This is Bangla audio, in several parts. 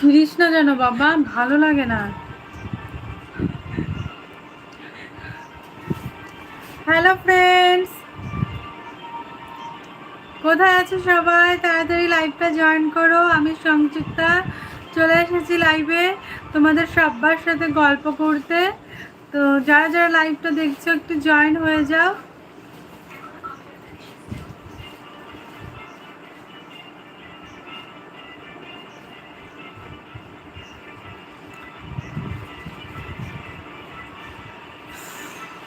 ছিঁড়িস না যেন, বাবা, ভালো লাগে না। হ্যালো ফ্রেন্ডস কোথায় আছো সবাই? তাড়াতাড়ি লাইভটা জয়েন করো। আমি সংযুক্তা। চলে এসেছি লাইভে তোমাদের সবার সাথে গল্প করতে। তো যারা যারা লাইভটা দেখছ, একটু জয়েন হয়ে যাও।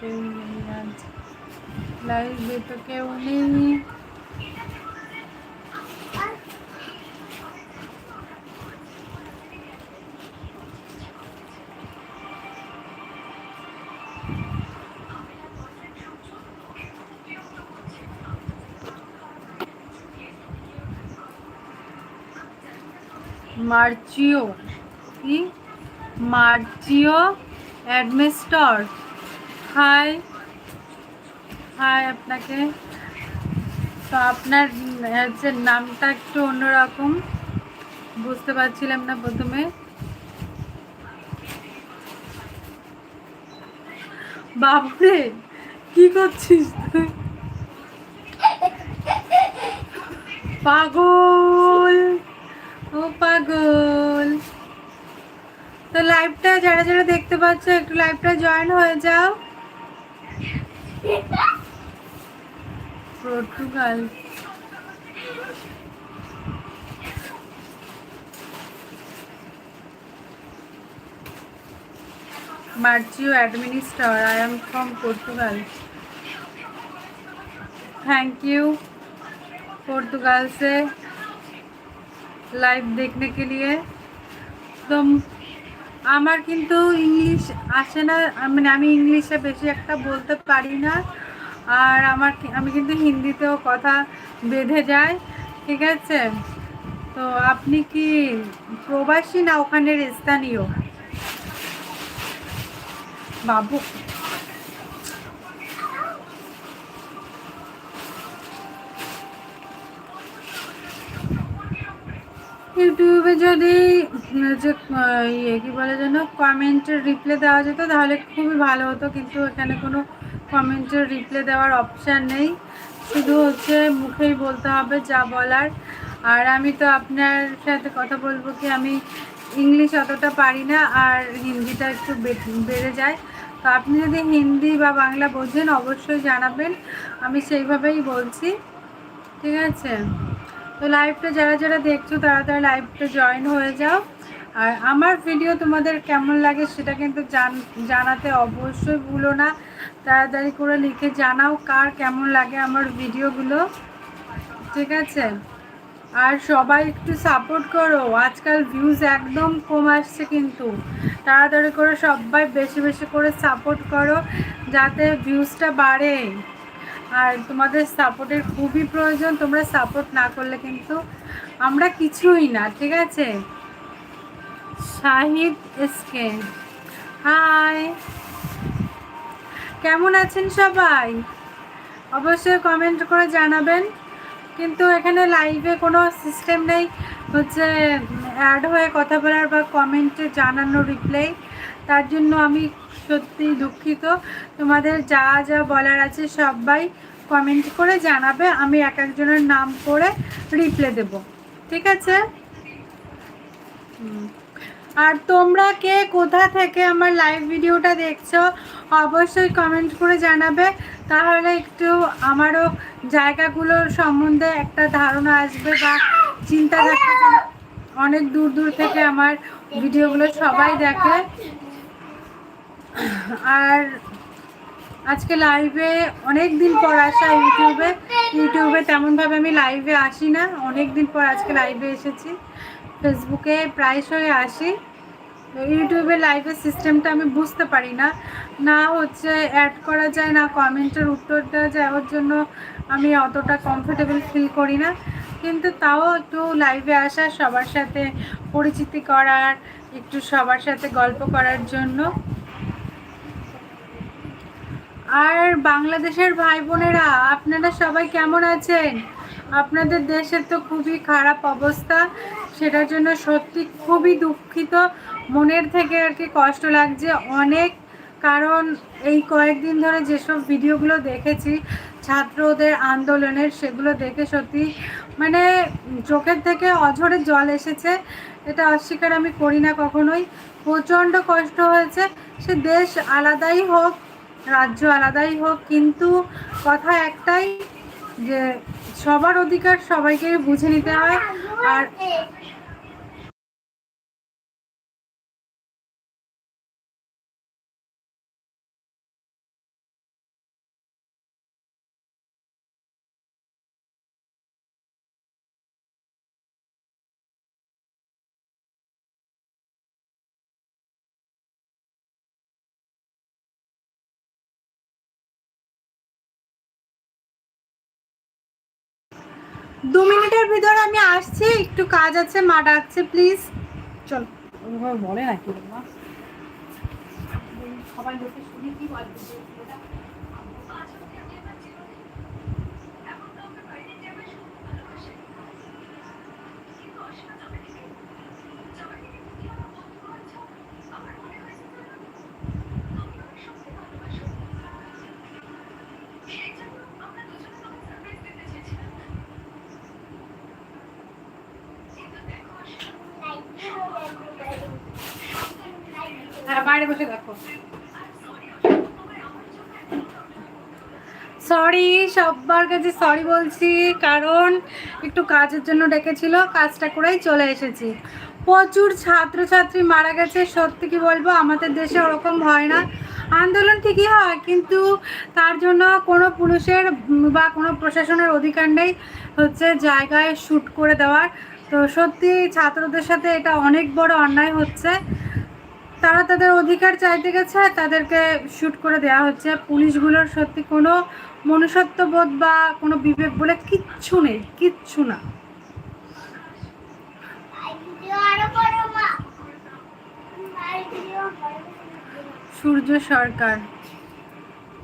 কেউ নেই আজ। লাইভে তো কেউ নেই মার্চিও কি? মার্চিও অ্যাডমিস্টর। হাই। হাই আপনাকে। তো আপনার হচ্ছে নামটা একটু অন্যরকম। বুঝতে পারছিলাম না প্রথমে। বাপরে কি করছিস তুই? পাগল! ও পাগল তো লাইভটা যারা যারা দেখতে পাচ্ছ একটু লাইভটা জয়েন হয়ে যাও Portugal Marcio administrator. I am from Portugal. Thank you. Portugal से লাইভ দেখনে के लिए তো আমার কিন্তু ইংলিশ আসে না মানে আমি ইংলিশে বেশি একটা বলতে পারি না আর আমার কি- আমি কিন্তু হিন্দিতেও কথা বেঁধে যায় ঠিক আছে তো আপনি কি প্রবাসী না ওখানের স্থানীয় বাবু ইউটিউবে যদি যে ইয়ে কী বলে যেন, কমেন্টের রিপ্লাই দেওয়া যেত, তাহলে খুবই ভালো হতো, কিন্তু এখানে কোনো কমেন্টের রিপ্লাই দেওয়ার অপশান নেই। শুধু হচ্ছে মুখেই বলতে হবে যা বলার। আর আমি তো আপনার সাথে কথা বলব কি, আমি ইংলিশ অতটা পারি না, আর হিন্দিটা একটু বেড়ে যায়। তো আপনি যদি হিন্দি বা বাংলা বোঝেন, অবশ্যই জানাবেন। আমি সেইভাবেই বলছি। ঠিক আছে? তো লাইভটা যারা যারা দেখছ, তারা তারা লাইভটা জয়েন হয়ে যাও। আর আমার ভিডিও তোমাদের কেমন লাগে সেটা কিন্তু জান- জানাতে অবশ্যই ভুলো না। তাড়াতাড়ি করে লিখে জানাও কার কেমন লাগে আমার ভিডিওগুলো ঠিক আছে? আর সবাই একটু সাপোর্ট করো। আজকাল ভিউজ একদম কম আসছে কিন্তু। তাড়াতাড়ি করে সবাই বেশি বেশি করে সাপোর্ট করো, যাতে ভিউজটা বাড়ে। আর তোমাদের সাপোর্টের খুবই প্রয়োজন, তোমরা সাপোর্ট না করলে কিন্তু আমরা কিছুই না, ঠিক আছে? শাহিদ এসকে। হাই কেমন আছেন সবাই? অবশ্যই কমেন্ট করে জানাবেন। কিন্তু এখানে লাইভে কোনো সিস্টেম নেই, হচ্ছে অ্যাড হয়ে কথা বলার বা কমেন্টে জানানো রিপ্লাই তার জন্য আমি সত্যি দুঃখিত। তোমাদের যা যা বলার আছে সবাই কমেন্ট করে জানাবে। আমি এক একজনের নাম করে রিপ্লে দেব। ঠিক আছে? আর তোমরা কে কোথা থেকে আমার লাইভ ভিডিওটা দেখছ অবশ্যই কমেন্ট করে জানাবে। তাহলে একটু আমারও জায়গাগুলোর সম্বন্ধে একটা ধারণা আসবে বা চিন্তা থাকবে অনেক দূর দূর থেকে আমার ভিডিওগুলো সবাই দেখে। আর আজকে লাইভে অনেক দিন পর আসা ইউটিউবে। ইউটিউবে তেমনভাবে আমি লাইভে আসি না। অনেক দিন পর আজকে লাইভে এসেছি। ফেসবুকে প্রায়শই আসি। ইউটিউবে লাইভের সিস্টেমটা আমি বুঝতে পারি না। না হচ্ছে অ্যাড করা যায়, না কমেন্টের উত্তর দেওয়া যায়। ওর জন্য আমি অতটা কমফোর্টেবল ফিল করি না। কিন্তু তাও একটু লাইভে আসা, সবার সাথে পরিচিতি করার, একটু সবার সাথে গল্প করার জন্য। আর বাংলাদেশের ভাই বোনেরা আপনারা সবাই কেমন আছেন? আপনাদের দেশের তো খুবই খারাপ অবস্থা, সেটার জন্য সত্যি খুবই দুঃখিত। মনের থেকে আর কি কষ্ট লাগছে অনেক, কারণ এই কয়েকদিন ধরে যেসব ভিডিওগুলো দেখেছি, ছাত্রদের আন্দোলনের, সেগুলো দেখে সত্যি মানে চোখের থেকে অঝরে জল এসেছে। এটা অস্বীকার আমি করি না কখনোই। প্রচণ্ড কষ্ট হয়েছে। সে দেশ আলাদাই হোক রাজ্য আলাদাই হোক কিন্তু কথা একটাই যে সবার অধিকার সবাইকে বুঝে নিতে হয়। আর দু মিনিটের ভিতর আমি আসছি, একটু কাজ আছে, মা ডাকছে প্লিজ চল। ওইভাবে বলে নাকি সবাই বসে শুনি কি বলছে বসে দেখো। সরি সবার কাছে সরি বলছি, কারণ একটু কাজের জন্য ডেকেছিল, কাজটা করেই চলে এসেছি। প্রচুর ছাত্রছাত্রী মারা গেছে, সত্যি কি বলব, আমাদের দেশে ওরকম হয় না। আন্দোলন ঠিকই হয়, কিন্তু তার জন্য কোনো পুলিশের বা কোনো প্রশাসনের অধিকার নেই, হচ্ছে জায়গায় শ্যুট করে দেওয়ার। তো সত্যি ছাত্রদের সাথে এটা অনেক বড় অন্যায় হচ্ছে। তারা তাদের অধিকার চাইতে গেছে, তাদেরকে শ্যুট করে দেয়া হচ্ছে। পুলিশগুলোর সত্যি কোনো মনুষ্যত্ববোধ বা কোনো বিবেক বলে কিচ্ছু নেই, কিচ্ছু না। সূর্য সরকার।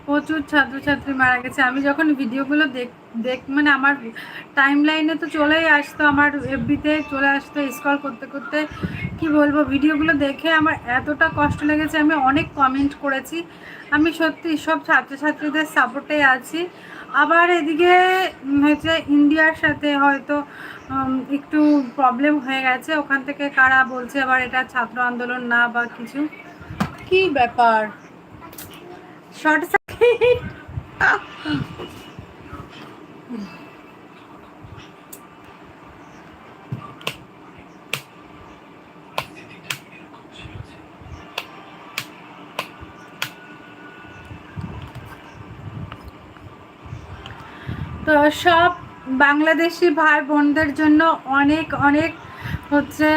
প্রচুর ছাত্রছাত্রী মারা গেছে। আমি যখন ভিডিওগুলো দেখ দেখ মানে আমার টাইম লাইনে তো চলেই আসতো, আমার এফবিতে চলে আসতো স্কল করতে করতে। কি বলব, ভিডিওগুলো দেখে আমার এতটা কষ্ট লেগেছে, আমি অনেক কমেন্ট করেছি। আমি সত্যি সব ছাত্রছাত্রীদের সাপোর্টে আছি। আবার এদিকে হচ্ছে ইন্ডিয়ার সাথে হয়তো একটু প্রবলেম হয়ে গেছে। ওখান থেকে কারা বলছে আবার এটা ছাত্র আন্দোলন না বা কিছু? কি ব্যাপার? শর্ট তো সব বাংলাদেশি ভাই বোনদের জন্য অনেক অনেক হচ্ছে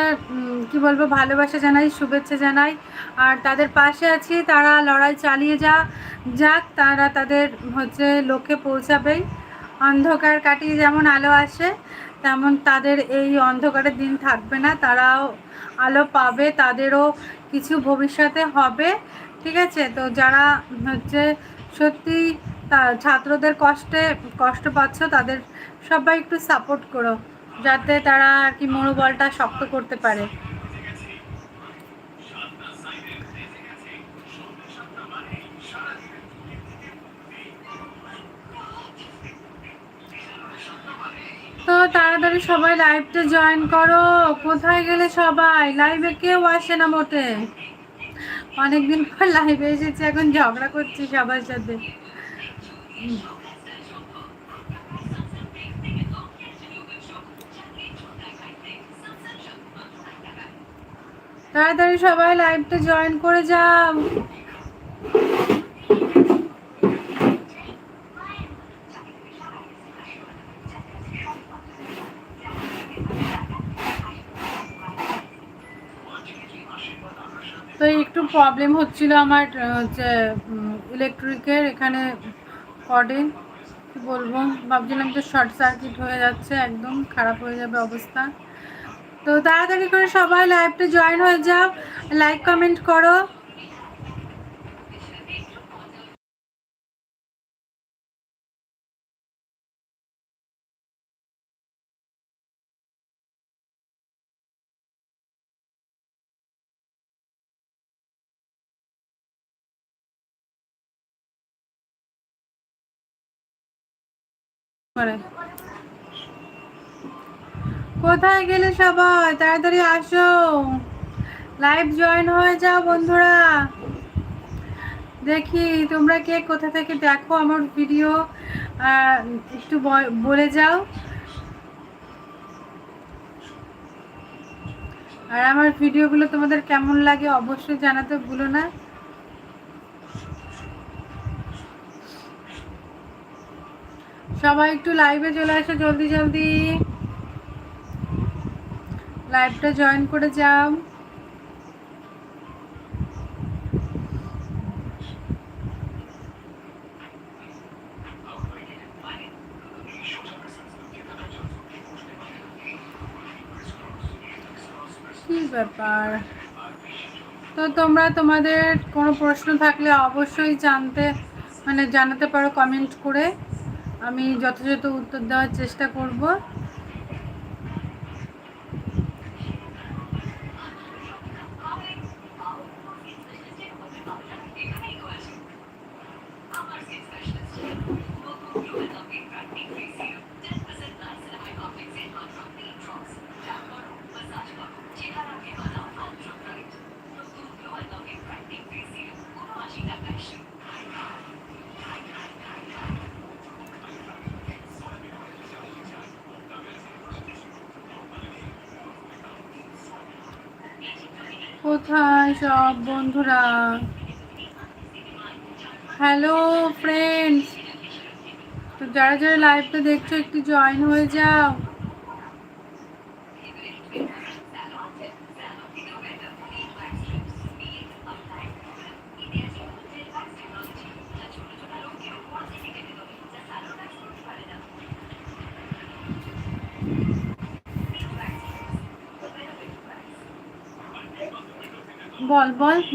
কি বলব, ভালোবাসা জানাই, শুভেচ্ছা জানাই। আর তাদের পাশে আছি, তারা লড়াই চালিয়ে যা, যাক, তারা তাদের হচ্ছে লক্ষ্যে পৌঁছাবেই অন্ধকার কাটিয়ে যেমন আলো আসে, তেমন তাদের এই অন্ধকারের দিন থাকবে না। তারাও আলো পাবে, তাদেরও কিছু ভবিষ্যতে হবে। ঠিক আছে? তো যারা হচ্ছে সত্যি ছাত্রদের কষ্টে, কষ্ট পাচ্ছ, তাদের সবাই একটু সাপোর্ট করো, যাতে তারা কি মনোবলটা শক্ত করতে পারে। তো তাড়াতাড়ি সবাই লাইভটা জয়েন করো। কোথায় গেলে সবাই? লাইভে কেউ আসে না মোটে। অনেকদিন পর লাইভে এসেছি, এখন ঝগড়া করছি সবার সাথে। তাড়াতাড়ি সবাই লাইভটা জয়েন করে যাও তো একটু প্রবলেম হচ্ছিল আমার হচ্ছে ইলেকট্রিকের এখানে কডে কি বলব, ভাবছিলাম যে শর্ট সার্কিট হয়ে যাচ্ছে, একদম খারাপ হয়ে যাবে অবস্থা। তো তাড়াতাড়ি করে সবাই লাইভটা জয়েন হয়ে যাও লাইক কমেন্ট করো। করে কোথায় গেলে সবাই? তাড়াতাড়ি আসো। লাইভ জয়েন হয়ে যাও বন্ধুরা। দেখি তোমরা কে কোথা থেকে দেখো আমার ভিডিও একটু বলে যাও। আর আমার ভিডিওগুলো তোমাদের কেমন লাগে অবশ্যই জানাতে ভুলো না। সবাই একটু লাইভে চলে আসো, জলদি জলদি। লাইভটা জয়েন করে যাও। ব্যাপার? তো তোমরা, তোমাদের কোনো প্রশ্ন থাকলে অবশ্যই জানতে মানে জানাতে পারো কমেন্ট করে। আমি যথাযথ উত্তর দেওয়ার চেষ্টা করব। কোথায় সব বন্ধুরা? হ্যালো ফ্রেন্ডস তো যারা যারা লাইভটা দেখছ একটু জয়েন হয়ে যাও। বল বল।